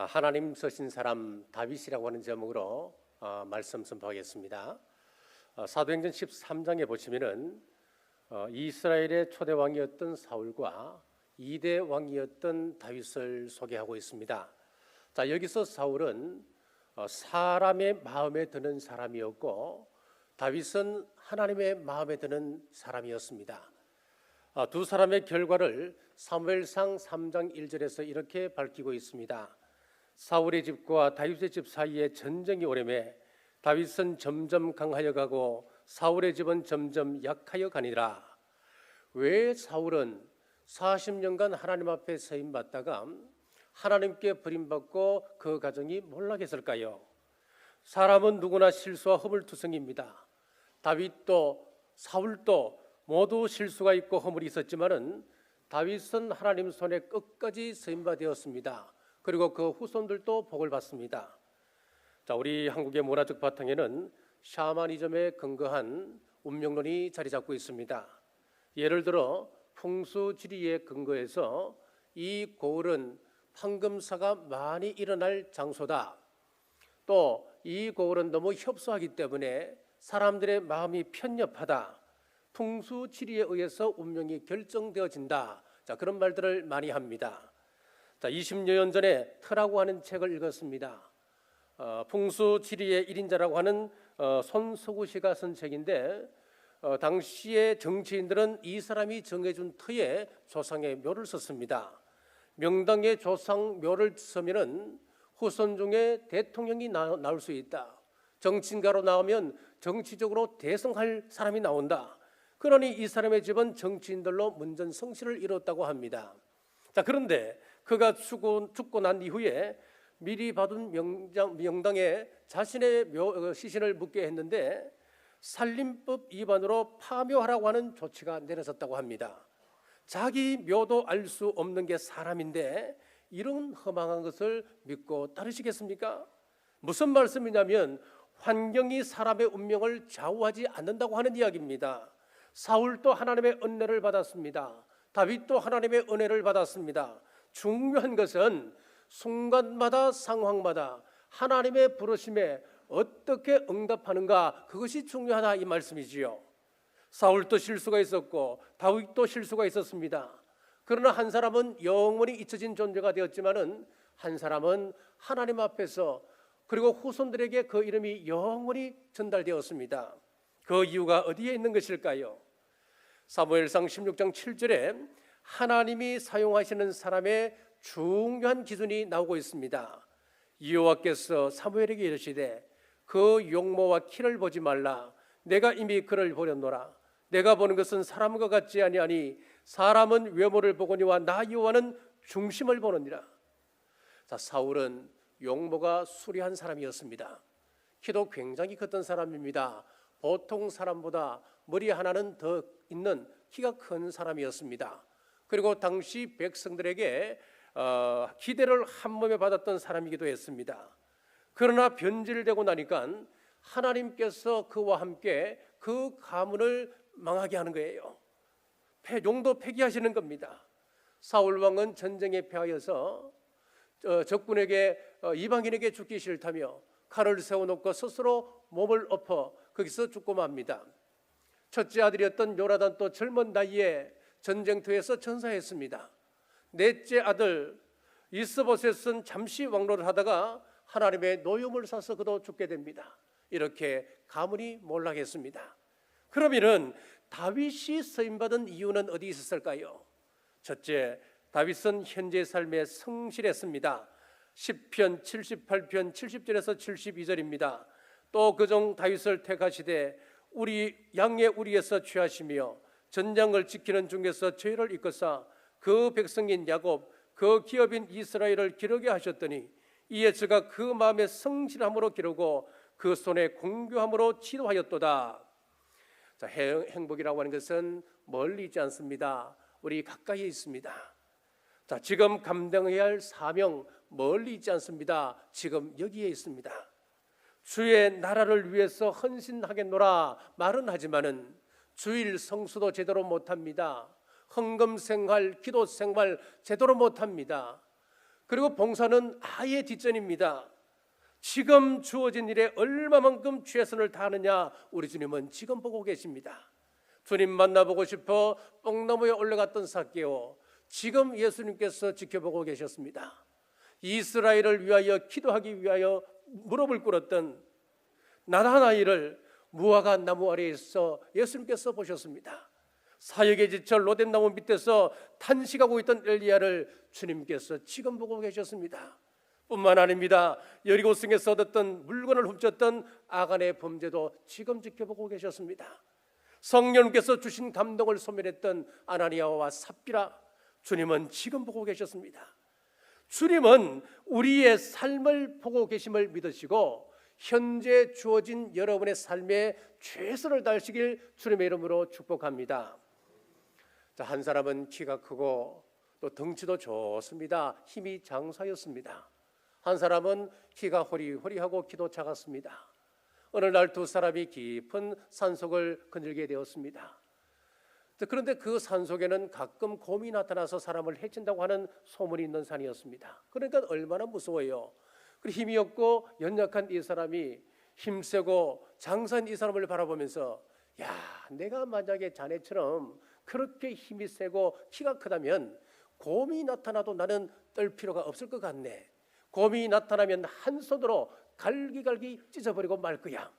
아, 하나님 쓰신 사람 다윗이라고 하는 제목으로 어, 말씀 선포하겠습니다. 어, 사도행전 13장에 보시면은 어, 이스라엘의 초대 왕이었던 사울과 이대 왕이었던 다윗을 소개하고 있습니다. 자 여기서 사울은 어, 사람의 마음에 드는 사람이었고 다윗은 하나님의 마음에 드는 사람이었습니다. 아, 두 사람의 결과를 사무엘상 3장 1절에서 이렇게 밝히고 있습니다. 사울의 집과 다윗의 집 사이에 전쟁이 오래매 다윗은 점점 강하여 가고 사울의 집은 점점 약하여 가니라. 왜 사울은 40년간 하나님 앞에 서임 받다가 하나님께 버림받고 그 가정이 몰락했을까요? 사람은 누구나 실수와 허물투성입니다. 다윗도 사울도 모두 실수가 있고 허물이 있었지만은 다윗은 하나님 손에 끝까지 서임받았습니다. 그리고 그 후손들도 복을 받습니다. 자, 우리 한국의 문화적 바탕에는 샤머니즘에 근거한 운명론이 자리 잡고 있습니다. 예를 들어 풍수 지리에 근거해서 이 고을은 황금사가 많이 일어날 장소다. 또 이 고을은 너무 협소하기 때문에 사람들의 마음이 편협하다. 풍수 지리에 의해서 운명이 결정되어진다. 자, 그런 말들을 많이 합니다. 자, 20여 년 전에 터라고 하는 책을 읽었습니다. 어, 풍수 지리의 1인자라고 하는 어, 손석우 씨가 쓴 책인데 어, 당시의 정치인들은 이 사람이 정해준 터에 조상의 묘를 썼습니다. 명당의 조상 묘를 쓰면은 후손 중에 대통령이 나, 나올 수 있다. 정치인가로 나오면 정치적으로 대성할 사람이 나온다. 그러니 이 사람의 집은 정치인들로 문전 성시를 이뤘다고 합니다. 자 그런데 그가 죽고, 죽고 난 이후에 미리 받은 명장, 명당에 자신의 묘, 어, 시신을 묻게 했는데 살림법 위반으로 파묘하라고 하는 조치가 내려졌다고 합니다. 자기 묘도 알 수 없는 게 사람인데 이런 허망한 것을 믿고 따르시겠습니까? 무슨 말씀이냐면 환경이 사람의 운명을 좌우하지 않는다고 하는 이야기입니다. 사울도 하나님의 은혜를 받았습니다. 다윗도 하나님의 은혜를 받았습니다. 중요한 것은 순간마다 상황마다 하나님의 부르심에 어떻게 응답하는가 그것이 중요하다 이 말씀이지요. 사울도 실수가 있었고 다윗도 실수가 있었습니다. 그러나 한 사람은 영원히 잊혀진 존재가 되었지만은 한 사람은 하나님 앞에서 그리고 후손들에게 그 이름이 영원히 전달되었습니다. 그 이유가 어디에 있는 것일까요? 사무엘상 16장 7절에 하나님이 사용하시는 사람의 중요한 기준이 나오고 있습니다. 여호와께서 사무엘에게 이르시되 그 용모와 키를 보지 말라. 내가 이미 그를 보렸노라. 내가 보는 것은 사람과 같지 아니하니 사람은 외모를 보거니와 나 여호와는 중심을 보느니라. 자 사울은 용모가 수려한 사람이었습니다. 키도 굉장히 컸던 사람입니다. 보통 사람보다 머리 하나는 더 있는 키가 큰 사람이었습니다 그리고 당시 백성들에게 어, 기대를 한 몸에 받았던 사람이기도 했습니다. 그러나 변질되고 나니까 하나님께서 그와 함께 그 가문을 망하게 하는 거예요. 폐, 용도 폐기하시는 겁니다. 사울 왕은 전쟁에 패하여서 어, 적군에게 어, 이방인에게 죽기 싫다며 칼을 세워놓고 스스로 몸을 엎어 거기서 죽고 맙니다. 첫째 아들이었던 요나단 또 젊은 나이에 전쟁터에서 전사했습니다. 넷째 아들 이스보셋은 잠시 왕로를 하다가 하나님의 노염을 사서 그도 죽게 됩니다. 이렇게 가문이 몰락했습니다. 그러면은 다윗이 쓰임 받은 이유는 어디 있었을까요? 첫째, 다윗은 현재 삶에 성실했습니다. 10편, 78편, 70절에서 72절입니다. 또 그중 다윗을 택하시되 우리 양의 우리에서 취하시며 전장을 지키는 중에서 저희를 이끌사 그 백성인 야곱 그 기업인 이스라엘을 기르게 하셨더니 이에 저가 그 마음의 성실함으로 기르고 그 손에 공교함으로 지도하였도다. 자, 행복이라고 하는 것은 멀리 있지 않습니다. 우리 가까이에 있습니다. 자, 지금 감당해야 할 사명 멀리 있지 않습니다. 지금 여기에 있습니다. 주의 나라를 위해서 헌신하겠노라 말은 하지만은 주일 성수도 제대로 못 합니다. 헌금 생활, 기도 생활 제대로 못 합니다. 그리고 봉사는 아예 뒷전입니다. 지금 주어진 일에 얼마만큼 최선을 다하느냐 우리 주님은 지금 보고 계십니다. 주님 만나보고 싶어 뽕나무에 올라갔던 사개오 지금 예수님께서 지켜보고 계셨습니다. 이스라엘을 위하여 기도하기 위하여 무릎을 꿇었던 나다나이를 무화과 나무 아래에서 예수님께서 보셨습니다. 사역에 지쳐 로덴나무 밑에서 탄식하고 있던 엘리야를 주님께서 지금 보고 계셨습니다. 뿐만 아닙니다. 여리고성에서 얻었던 물건을 훔쳤던 아간의 범죄도 지금 지켜보고 계셨습니다. 성령께서 주신 감동을 소멸했던 아나니아와 삽비라 주님은 지금 보고 계셨습니다. 주님은 우리의 삶을 보고 계심을 믿으시고 현재 주어진 여러분의 삶에 최선을 다하시길 주님의 이름으로 축복합니다. 자, 한 사람은 키가 크고 또 덩치도 좋습니다. 힘이 장사였습니다. 한 사람은 키가 호리호리하고 키도 작았습니다. 어느 날 두 사람이 깊은 산속을 거닐게 되었습니다. 그런데 그 산속에는 가끔 곰이 나타나서 사람을 해친다고 하는 소문이 있는 산이었습니다. 그러니까 얼마나 무서워요. 그 힘이 없고 연약한 이 사람이 힘세고 장사한 이 사람을 바라보면서 야, 내가 만약에 자네처럼 그렇게 힘이 세고 키가 크다면 곰이 나타나도 나는 떨 필요가 없을 것 같네. 곰이 나타나면 한 손으로 갈기갈기 찢어버리고 말 거야.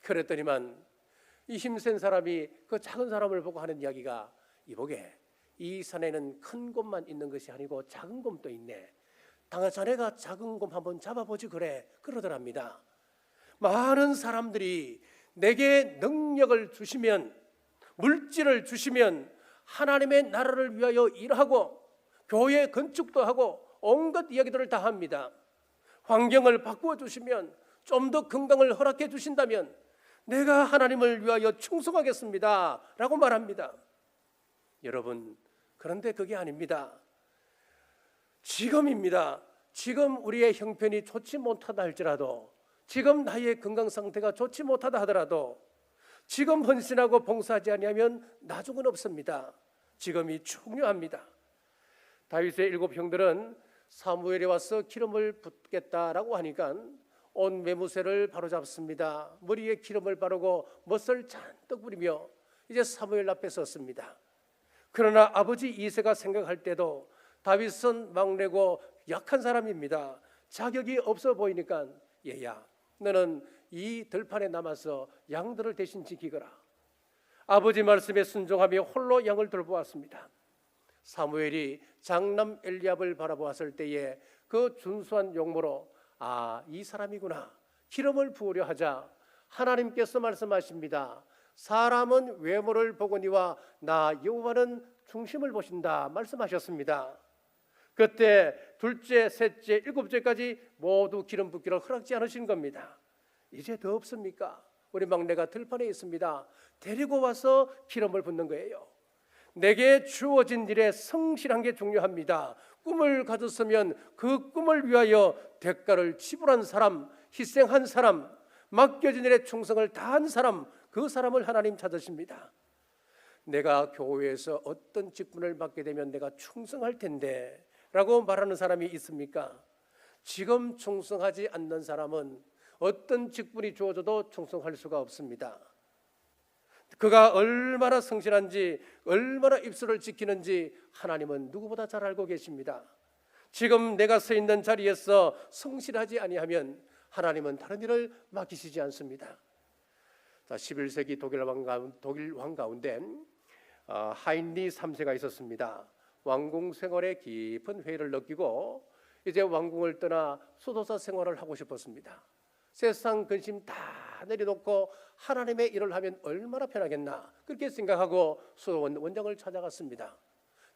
그랬더니만 이 힘센 사람이 그 작은 사람을 보고 하는 이야기가 이보게 이 산에는 큰 곰만 있는 것이 아니고 작은 곰도 있네. 당아 자네가 작은 곰 한번 잡아보지 그래 그러더랍니다. 많은 사람들이 내게 능력을 주시면 물질을 주시면 하나님의 나라를 위하여 일하고 교회 건축도 하고 온갖 이야기들을 다 합니다. 환경을 바꾸어 주시면 좀 더 건강을 허락해 주신다면 내가 하나님을 위하여 충성하겠습니다. 라고 말합니다. 여러분, 그런데 그게 아닙니다. 지금입니다. 지금 우리의 형편이 좋지 못하다 할지라도 지금 나의 건강 상태가 좋지 못하다 하더라도 지금 헌신하고 봉사하지 아니하면 나중은 없습니다. 지금이 중요합니다. 다윗의 일곱 형들은 사무엘이 와서 기름을 붓겠다라고 하니까 온 매무새를 바로잡습니다. 머리에 기름을 바르고 멋을 잔뜩 부리며 이제 사무엘 앞에 섰습니다. 그러나 아버지 이세가 생각할 때도 다윗은 막내고 약한 사람입니다. 자격이 없어 보이니까 얘야 너는 이 들판에 남아서 양들을 대신 지키거라. 아버지 말씀에 순종하며 홀로 양을 돌보았습니다. 사무엘이 장남 엘리압을 바라보았을 때에 그 준수한 용모로 아, 이 사람이구나. 기름을 부으려 하자 하나님께서 말씀하십니다. 사람은 외모를 보거니와 나 여호와는 중심을 보신다 말씀하셨습니다. 그때 둘째, 셋째, 일곱째까지 모두 기름 붓기를 허락지 않으신 겁니다. 이제 더 없습니까? 우리 막내가 들판에 있습니다. 데리고 와서 기름을 붓는 거예요. 내게 주어진 일에 성실한 게 중요합니다. 꿈을 가졌으면 그 꿈을 위하여 대가를 지불한 사람, 희생한 사람, 맡겨진 일에 충성을 다한 사람, 그 사람을 하나님 찾으십니다. 내가 교회에서 어떤 직분을 맡게 되면 내가 충성할 텐데 라고 말하는 사람이 있습니까? 지금 충성하지 않는 사람은 어떤 직분이 주어져도 충성할 수가 없습니다. 그가 얼마나 성실한지 얼마나 입술을 지키는지 하나님은 누구보다 잘 알고 계십니다. 지금 내가 서 있는 자리에서 성실하지 아니하면 하나님은 다른 일을 맡기시지 않습니다. 자, 11세기 독일 왕 독일 왕 가운데 어, 하인리 3세가 있었습니다. 왕궁 생활에 깊은 회의를 느끼고 이제 왕궁을 떠나 수도사 생활을 하고 싶었습니다. 세상 근심 다 내려놓고 하나님의 일을 하면 얼마나 편하겠나 그렇게 생각하고 수도원 원장을 찾아갔습니다.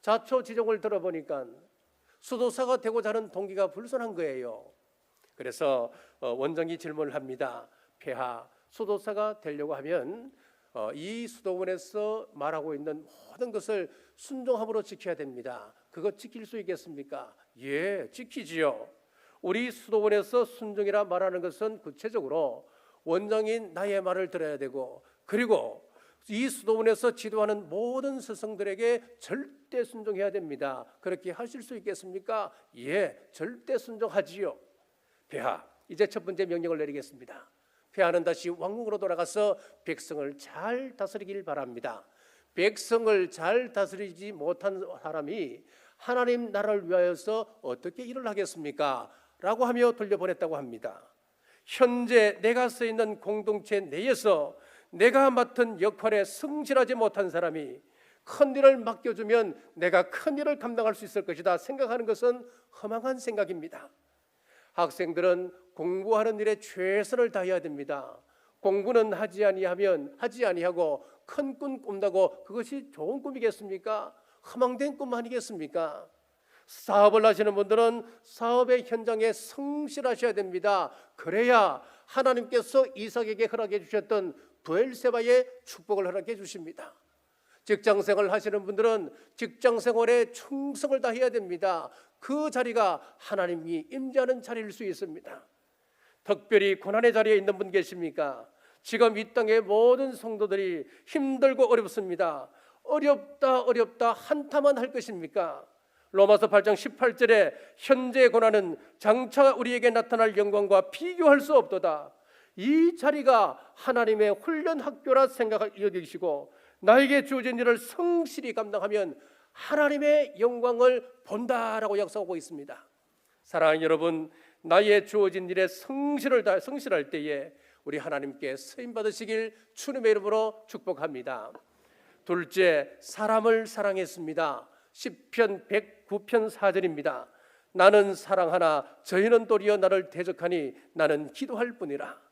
자초 지종을 들어보니까 수도사가 되고자 하는 동기가 불순한 거예요. 그래서 어, 원장이 질문을 합니다. 폐하 수도사가 되려고 하면 어, 이 수도원에서 말하고 있는 모든 것을 순종함으로 지켜야 됩니다. 그거 지킬 수 있겠습니까? 예, 지키지요. 우리 수도원에서 순종이라 말하는 것은 구체적으로 원장인 나의 말을 들어야 되고 그리고 이 수도원에서 지도하는 모든 스승들에게 절대 순종해야 됩니다. 그렇게 하실 수 있겠습니까? 예, 절대 순종하지요. 폐하, 이제 첫 번째 명령을 내리겠습니다. 폐하는 다시 왕궁으로 돌아가서 백성을 잘 다스리길 바랍니다. 백성을 잘 다스리지 못한 사람이 하나님 나라를 위하여서 어떻게 일을 하겠습니까? 라고 하며 돌려보냈다고 합니다. 현재 내가 서 있는 공동체 내에서 내가 맡은 역할에 성실하지 못한 사람이 큰 일을 맡겨주면 내가 큰 일을 감당할 수 있을 것이다 생각하는 것은 허망한 생각입니다. 학생들은 공부하는 일에 최선을 다해야 됩니다. 공부는 하지 아니하면 하지 아니하고 큰 꿈 꾼다고 그것이 좋은 꿈이겠습니까? 허망된 꿈 아니겠습니까? 사업을 하시는 분들은 사업의 현장에 성실하셔야 됩니다. 그래야 하나님께서 이삭에게 허락해 주셨던 부엘세바의 축복을 허락해 주십니다. 직장 생활 하시는 분들은 직장 생활에 충성을 다해야 됩니다. 그 자리가 하나님이 임재하는 자리일 수 있습니다. 특별히 고난의 자리에 있는 분 계십니까? 지금 이 땅의 모든 성도들이 힘들고 어렵습니다. 어렵다 어렵다 한타만 할 것입니까? 로마서 8장 18절에 현재의 고난은 장차 우리에게 나타날 영광과 비교할 수 없도다. 이 자리가 하나님의 훈련 학교라 생각을 여기시고 나에게 주어진 일을 성실히 감당하면 하나님의 영광을 본다라고 약속하고 있습니다. 사랑하는 여러분, 나의 주어진 일에 성실을 다 성실할 때에 우리 하나님께 쓰임 받으시길 주님의 이름으로 축복합니다. 둘째, 사람을 사랑했습니다. 시편 109편 4절입니다. 나는 사랑하나 저희는 도리어 나를 대적하니 나는 기도할 뿐이라.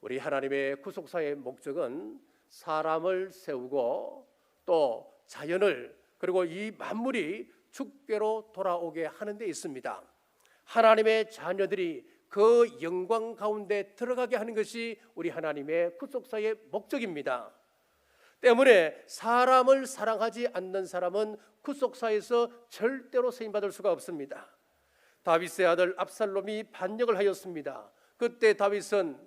우리 하나님의 구속사의 목적은 사람을 세우고 또 자연을 그리고 이 만물이 주께로 돌아오게 하는 데 있습니다. 하나님의 자녀들이 그 영광 가운데 들어가게 하는 것이 우리 하나님의 구속사의 목적입니다. 때문에 사람을 사랑하지 않는 사람은 구속사에서 절대로 세임 받을 수가 없습니다. 다윗의 아들 압살롬이 반역을 하였습니다. 그때 다윗은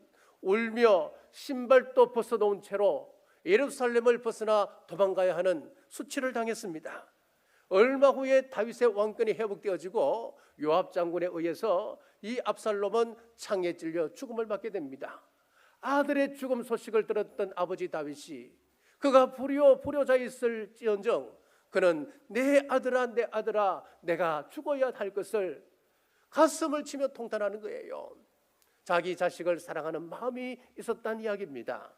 울며 신발도 벗어놓은 채로 예루살렘을 벗어나 도망가야 하는 수치를 당했습니다. 얼마 후에 다윗의 왕권이 회복되어지고 요압 장군에 의해서 이 압살롬은 창에 찔려 죽음을 맞게 됩니다. 아들의 죽음 소식을 들었던 아버지 다윗이 그가 불효 불효자 있을지언정 그는 내 아들아 내 아들아 내가 죽어야 할 것을 가슴을 치며 통탄하는 거예요. 자기 자식을 사랑하는 마음이 있었다는 이야기입니다.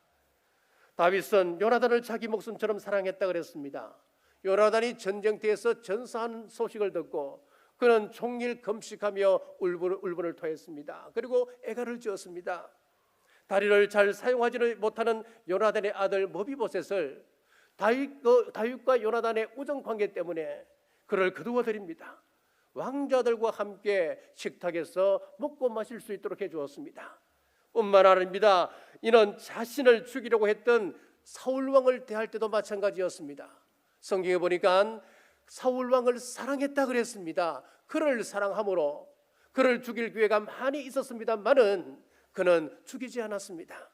다윗은 요나단을 자기 목숨처럼 사랑했다 그랬습니다. 요나단이 전쟁터에서 전사한 소식을 듣고 그는 종일 금식하며 울분을, 울분을 토했습니다. 그리고 애가를 지었습니다. 다리를 잘 사용하지는 못하는 요나단의 아들 모비보셋을 다윗, 그 다윗 과 요나단의 우정 관계 때문에 그를 거두어 드립니다. 왕자들과 함께 식탁에서 먹고 마실 수 있도록 해 주었습니다. 뿐만 아닙니다. 이는 자신을 죽이려고 했던 사울 왕을 대할 때도 마찬가지였습니다. 성경에 보니까 사울 왕을 사랑했다 그랬습니다. 그를 사랑함으로 그를 죽일 기회가 많이 있었습니다만은 그는 죽이지 않았습니다.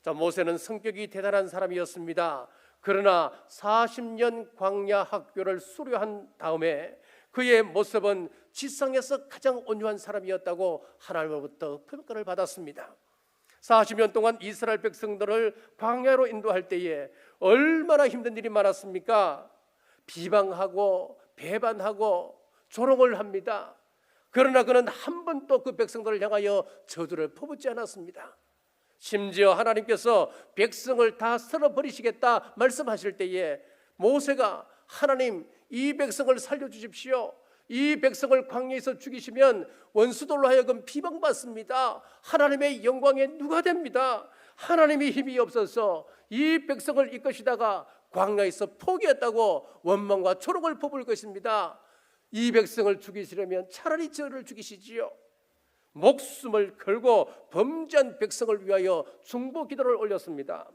자, 모세는 성격이 대단한 사람이었습니다. 그러나 40년 광야 학교를 수료한 다음에 그의 모습은 지상에서 가장 온유한 사람이었다고 하나님으로부터 평가를 받았습니다. 40년 동안 이스라엘 백성들을 광야로 인도할 때에 얼마나 힘든 일이 많았습니까? 비방하고 배반하고 조롱을 합니다. 그러나 그는 한 번도 그 백성들을 향하여 저주를 퍼붓지 않았습니다. 심지어 하나님께서 백성을 다 쓸어 버리시겠다 말씀하실 때에 모세가 하나님 이 백성을 살려 주십시오. 이 백성을 광야에서 죽이시면 원수들로 하여금 비방받습니다. 하나님의 영광에 누가 됩니다. 하나님의 힘이 없어서 이 백성을 이끄시다가 광야에서 포기했다고 원망과 초롱을 퍼부을 것입니다. 이 백성을 죽이시려면 차라리 저를 죽이시지요. 목숨을 걸고 범죄한 백성을 위하여 중보 기도를 올렸습니다.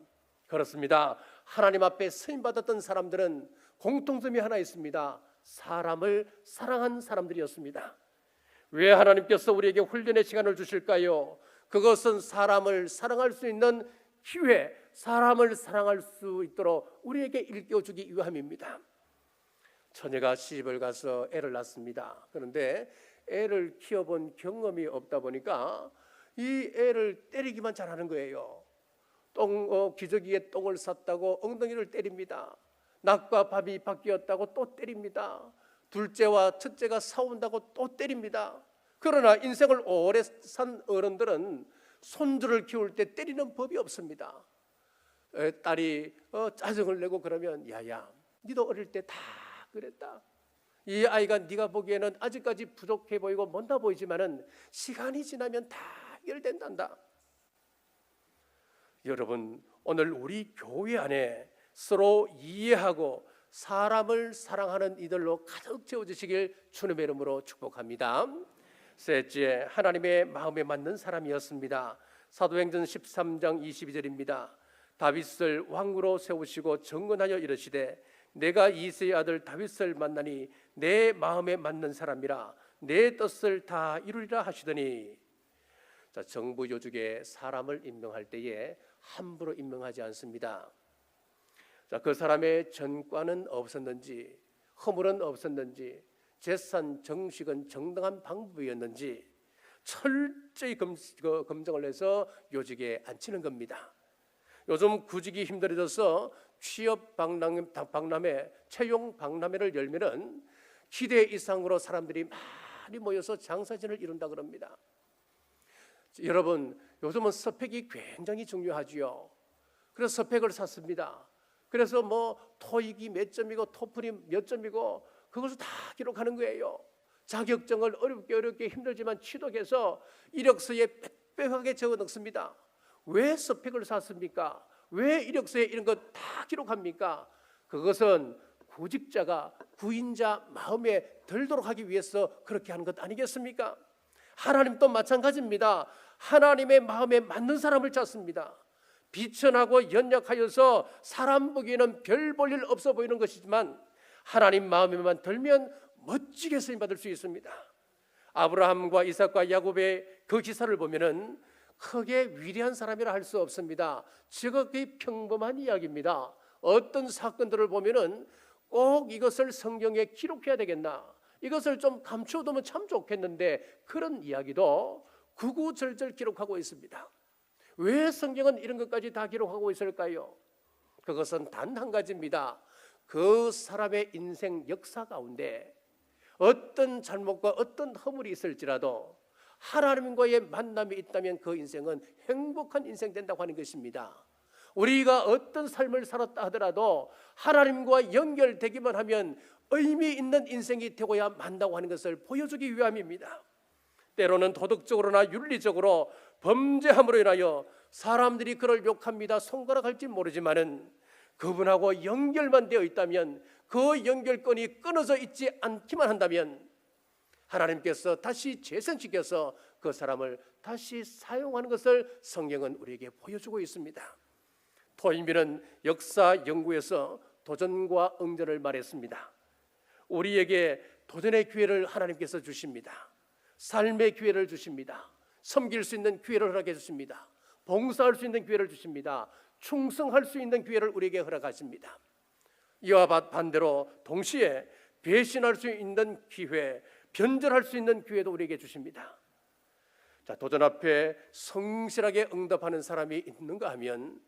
그렇습니다. 하나님 앞에 쓰임 받았던 사람들은 공통점이 하나 있습니다. 사람을 사랑한 사람들이었습니다. 왜 하나님께서 우리에게 훈련의 시간을 주실까요? 그것은 사람을 사랑할 수 있는 기회, 사람을 사랑할 수 있도록 우리에게 일깨워주기 위함입니다. 처녀가 시집을 가서 애를 낳습니다. 그런데 애를 키워본 경험이 없다 보니까 이 애를 때리기만 잘하는 거예요. 똥 어, 기저귀에 똥을 쌌다고 엉덩이를 때립니다. 낮과 밤이 바뀌었다고 또 때립니다. 둘째와 첫째가 싸운다고 또 때립니다. 그러나 인생을 오래 산 어른들은 손주를 키울 때 때리는 법이 없습니다. 에, 딸이 어, 짜증을 내고 그러면 야야, 니도 어릴 때 다 그랬다. 이 아이가 네가 보기에는 아직까지 부족해 보이고 못나 보이지만은 시간이 지나면 다 해결된단다. 여러분 오늘 우리 교회 안에 서로 이해하고 사람을 사랑하는 이들로 가득 채워주시길 주님의 이름으로 축복합니다. 셋째 하나님의 마음에 맞는 사람이었습니다. 사도행전 13장 22절입니다. 다윗을 왕으로 세우시고 정건하여 이르시되 내가 이세의 아들 다윗을 만나니 내 마음에 맞는 사람이라 내 뜻을 다 이루리라 하시더니 자, 정부 요직에 사람을 임명할 때에 함부로 임명하지 않습니다. 자, 그 사람의 전과는 없었는지 허물은 없었는지 재산 정식은 정당한 방법이었는지 철저히 검, 그 검증을 해서 요직에 앉히는 겁니다. 요즘 구직이 힘들어져서 취업 박람, 박람회, 채용 박람회를 열면은 기대 이상으로 사람들이 많이 모여서 장사진을 이룬다 그럽니다. 여러분 요즘은 스펙이 굉장히 중요하지요. 그래서 스펙을 샀습니다. 그래서 뭐 토익이 몇 점이고 토플이 몇 점이고 그것을 다 기록하는 거예요. 자격증을 어렵게 어렵게 힘들지만 취득해서 이력서에 빽빽하게 적어 넣습니다. 왜 스펙을 샀습니까? 왜 이력서에 이런 것다 기록합니까? 그것은 구직자가 구인자 마음에 들도록 하기 위해서 그렇게 하는 것 아니겠습니까? 하나님도 마찬가지입니다. 하나님의 마음에 맞는 사람을 찾습니다. 비천하고 연약하여서 사람 보기에는 별 볼 일 없어 보이는 것이지만 하나님 마음에만 들면 멋지게 쓰임 받을 수 있습니다. 아브라함과 이삭과 야곱의 그 기사를 보면은 크게 위대한 사람이라 할 수 없습니다. 지극히 평범한 이야기입니다. 어떤 사건들을 보면은 꼭 이것을 성경에 기록해야 되겠나? 이것을 좀 감춰두면 참 좋겠는데 그런 이야기도 구구절절 기록하고 있습니다. 왜 성경은 이런 것까지 다 기록하고 있을까요? 그것은 단 한 가지입니다. 그 사람의 인생 역사 가운데 어떤 잘못과 어떤 허물이 있을지라도 하나님과의 만남이 있다면 그 인생은 행복한 인생 된다고 하는 것입니다. 우리가 어떤 삶을 살았다 하더라도 하나님과 연결되기만 하면 의미 있는 인생이 되고야 만다고 하는 것을 보여주기 위함입니다. 때로는 도덕적으로나 윤리적으로 범죄함으로 인하여 사람들이 그를 욕합니다. 손가락할지 모르지만은 그분하고 연결만 되어 있다면 그 연결권이 끊어져 있지 않기만 한다면 하나님께서 다시 재생시켜서 그 사람을 다시 사용하는 것을 성경은 우리에게 보여주고 있습니다. 토인비는 역사 연구에서 도전과 응전을 말했습니다. 우리에게 도전의 기회를 하나님께서 주십니다. 삶의 기회를 주십니다. 섬길 수 있는 기회를 허락해 주십니다. 봉사할 수 있는 기회를 주십니다. 충성할 수 있는 기회를 우리에게 허락하십니다. 이와 반대로 동시에 배신할 수 있는 기회, 변절할 수 있는 기회도 우리에게 주십니다. 자, 도전 앞에 성실하게 응답하는 사람이 있는가 하면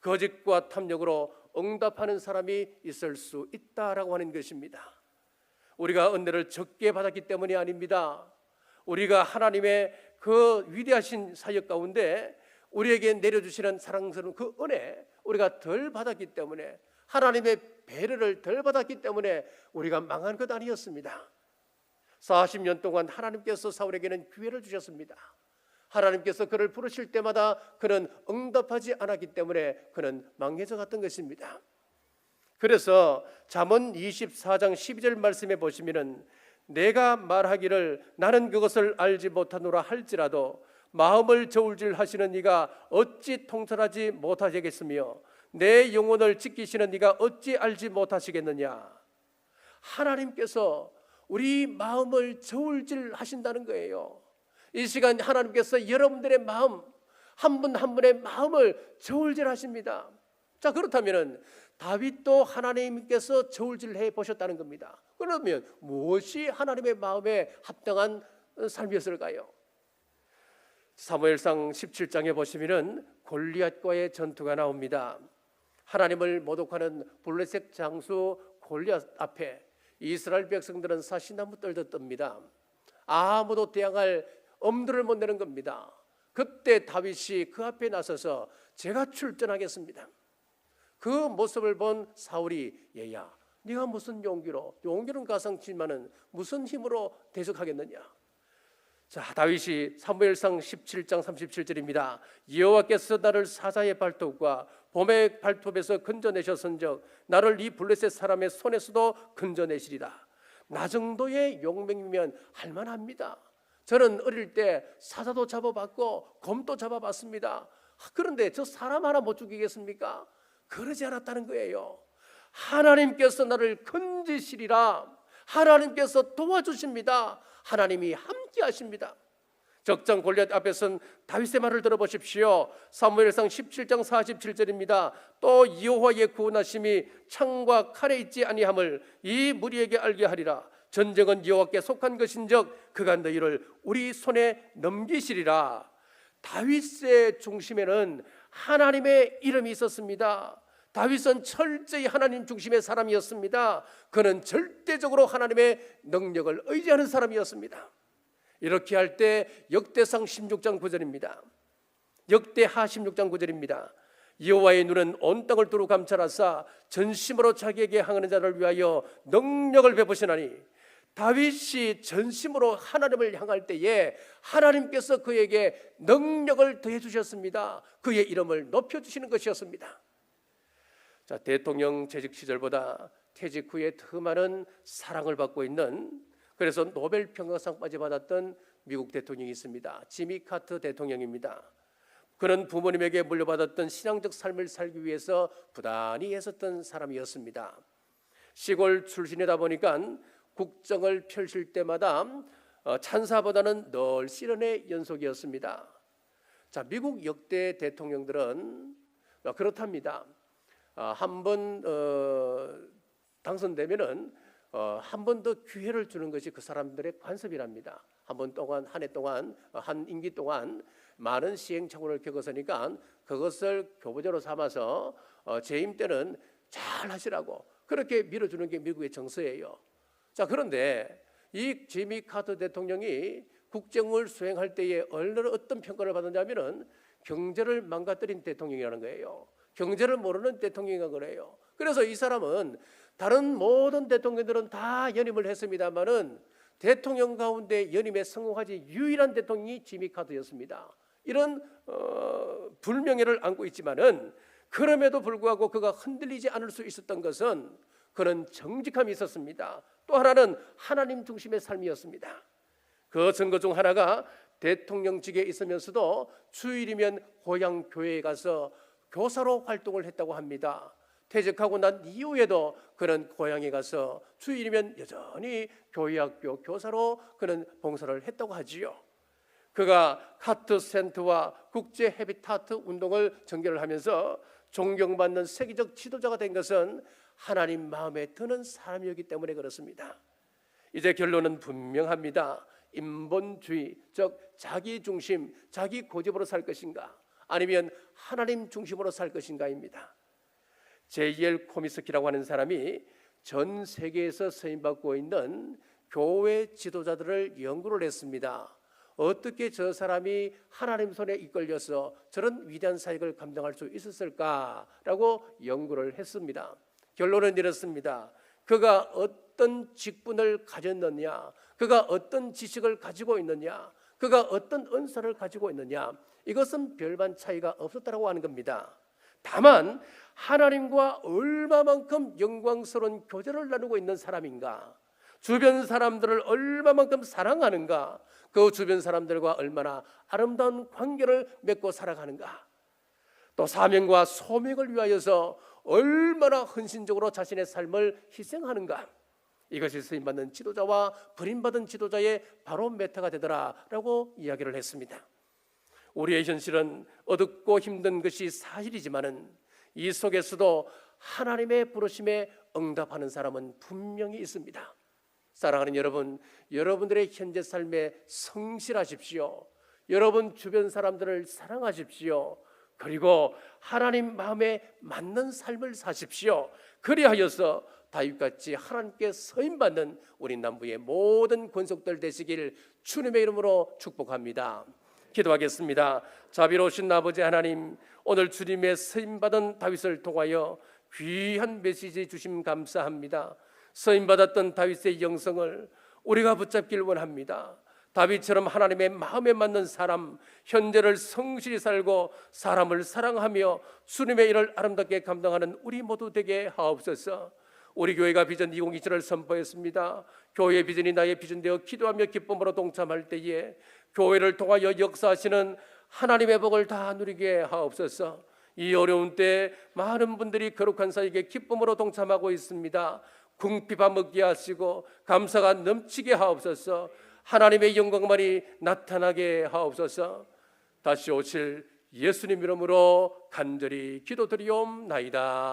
거짓과 탐욕으로 응답하는 사람이 있을 수 있다라고 하는 것입니다. 우리가 은혜를 적게 받았기 때문이 아닙니다. 우리가 하나님의 그 위대하신 사역 가운데 우리에게 내려주시는 사랑스러운 그 은혜 우리가 덜 받았기 때문에 하나님의 배려를 덜 받았기 때문에 우리가 망한 것 아니었습니다. 40년 동안 하나님께서 사울에게는 기회를 주셨습니다. 하나님께서 그를 부르실 때마다 그는 응답하지 않았기 때문에 그는 망해져 갔던 것입니다. 그래서 잠언 24장 12절 말씀에 보시면은 내가 말하기를 나는 그것을 알지 못하노라 할지라도 마음을 저울질 하시는 이가 어찌 통찰하지 못하시겠으며 내 영혼을 지키시는 이가 어찌 알지 못하시겠느냐 하나님께서 우리 마음을 저울질 하신다는 거예요. 이 시간 하나님께서 여러분들의 마음 한분한 분의 마음을 저울질 하십니다. 자 그렇다면은 다윗도 하나님께서 저울질해 보셨다는 겁니다. 그러면 무엇이 하나님의 마음에 합당한 삶이었을까요? 사무엘상 17장에 보시면은 골리앗과의 전투가 나옵니다. 하나님을 모독하는 블레셋 장수 골리앗 앞에 이스라엘 백성들은 사시나무 떨듯 뜹니다. 아무도 대항할 엄두를 못 내는 겁니다. 그때 다윗이 그 앞에 나서서 제가 출전하겠습니다. 그 모습을 본 사울이 얘야 네가 무슨 용기로 용기는 가상치만은 무슨 힘으로 대적하겠느냐 자 다윗이 사무엘상 17장 37절입니다 여호와께서 나를 사자의 발톱과 봄의 발톱에서 건져내셨은적 나를 이 블레셋 사람의 손에서도 건져내시리라 나 정도의 용맹이면 할 만합니다 저는 어릴 때 사자도 잡아봤고 곰도 잡아봤습니다 그런데 저 사람 하나 못 죽이겠습니까? 그러지 않았다는 거예요. 하나님께서 나를 건지시리라. 하나님께서 도와주십니다. 하나님이 함께 하십니다. 적장 골리앗 앞에선 다윗의 말을 들어보십시오. 사무엘상 17장 47절입니다. 또 여호와의 구원하심이 창과 칼에 있지 아니함을 이 무리에게 알게 하리라. 전쟁은 여호와께 속한 것인즉 그가 너희를 우리 손에 넘기시리라. 다윗의 중심에는 하나님의 이름이 있었습니다. 다윗은 철저히 하나님 중심의 사람이었습니다. 그는 절대적으로 하나님의 능력을 의지하는 사람이었습니다. 이렇게 할 때 역대상 16장 9절입니다. 역대하 16장 9절입니다. 여호와의 눈은 온 땅을 두루 감찰하사 전심으로 자기에게 항하는 자를 위하여 능력을 베푸시나니 다윗이 전심으로 하나님을 향할 때에 하나님께서 그에게 능력을 더해 주셨습니다. 그의 이름을 높여 주시는 것이었습니다. 자, 대통령 재직 시절보다 퇴직 후에 더 많은 사랑을 받고 있는 그래서 노벨 평화상까지 받았던 미국 대통령이 있습니다. 지미 카트 대통령입니다. 그는 부모님에게 물려받았던 신앙적 삶을 살기 위해서 부단히 애썼던 사람이었습니다. 시골 출신이다 보니까 국정을 펼칠 때마다 어, 찬사보다는 늘 시련의 연속이었습니다. 자, 미국 역대 대통령들은 어, 그렇답니다. 아, 한번 어, 당선되면은 한 번 더 기회를 주는 것이 그 사람들의 관습이랍니다. 한 번 동안 한 해 동안 한 임기 동안 많은 시행착오를 겪었으니까 그것을 교부제로 삼아서 재임 때는 잘 하시라고 그렇게 밀어주는 게 미국의 정서예요. 자 그런데 이 지미 카터 대통령이 국정을 수행할 때에 얼마나 어떤 평가를 받았냐면은 경제를 망가뜨린 대통령이라는 거예요. 경제를 모르는 대통령이라는 거예요. 그래서 이 사람은 다른 모든 대통령들은 다 연임을 했습니다만은 대통령 가운데 연임에 성공하지 유일한 대통령이 지미 카드였습니다. 이런 어, 불명예를 안고 있지만은 그럼에도 불구하고 그가 흔들리지 않을 수 있었던 것은 그는 정직함이 있었습니다. 또 하나는 하나님 중심의 삶이었습니다. 그 증거 중 하나가 대통령직에 있으면서도 주일이면 고향 교회에 가서 교사로 활동을 했다고 합니다. 퇴직하고 난 이후에도 그는 고향에 가서 주일이면 여전히 교회학교 교사로 그는 봉사를 했다고 하지요. 그가 카트 센터와 국제 헤비타트 운동을 전개를 하면서 존경받는 세계적 지도자가 된 것은 하나님 마음에 드는 사람이었기 때문에 그렇습니다. 이제 결론은 분명합니다. 인본주의, 즉 자기 중심, 자기 고집으로 살 것인가, 아니면 하나님 중심으로 살 것인가입니다. 제이엘 코미스키라고 하는 사람이 전 세계에서 쓰임 받고 있는 교회 지도자들을 연구를 했습니다. 어떻게 저 사람이 하나님 손에 이끌려서 저런 위대한 사역을 감당할 수 있었을까라고 연구를 했습니다. 결론은 이렇습니다. 그가 어떤 직분을 가졌느냐, 그가 어떤 지식을 가지고 있느냐, 그가 어떤 은사를 가지고 있느냐, 이것은 별반 차이가 없었다고 하는 겁니다. 다만 하나님과 얼마만큼 영광스러운 교제를 나누고 있는 사람인가, 주변 사람들을 얼마만큼 사랑하는가, 그 주변 사람들과 얼마나 아름다운 관계를 맺고 살아가는가, 또 사명과 소명을 위하여서 얼마나 헌신적으로 자신의 삶을 희생하는가 이것이 쓰임 받는 지도자와 버림받은 지도자의 바로 메타가 되더라라고 이야기를 했습니다. 우리의 현실은 어둡고 힘든 것이 사실이지만은 이 속에서도 하나님의 부르심에 응답하는 사람은 분명히 있습니다. 사랑하는 여러분, 여러분들의 현재 삶에 성실하십시오. 여러분 주변 사람들을 사랑하십시오. 그리고 하나님 마음에 맞는 삶을 사십시오. 그리하여서 다윗같이 하나님께 서임 받는 우리 남부의 모든 권속들 되시길 주님의 이름으로 축복합니다. 기도하겠습니다. 자비로우신 아버지 하나님, 오늘 주님의 서임 받은 다윗을 통하여 귀한 메시지 주심 감사합니다. 서임 받았던 다윗의 영성을 우리가 붙잡길 원합니다. 다윗처럼 하나님의 마음에 맞는 사람, 현재를 성실히 살고 사람을 사랑하며 주님의 일을 아름답게 감당하는 우리 모두 되게 하옵소서. 우리 교회가 비전 2027을 선포했습니다. 교회의 비전이 나의 비전 되어 기도하며 기쁨으로 동참할 때에 교회를 통하여 역사하시는 하나님의 복을 다 누리게 하옵소서. 이 어려운 때 많은 분들이 거룩한 사에게 기쁨으로 동참하고 있습니다. 궁핍함 먹게 하시고 감사가 넘치게 하옵소서. 하나님의 영광만이 나타나게 하옵소서. 다시 오실 예수님 이름으로 간절히 기도드리옵나이다.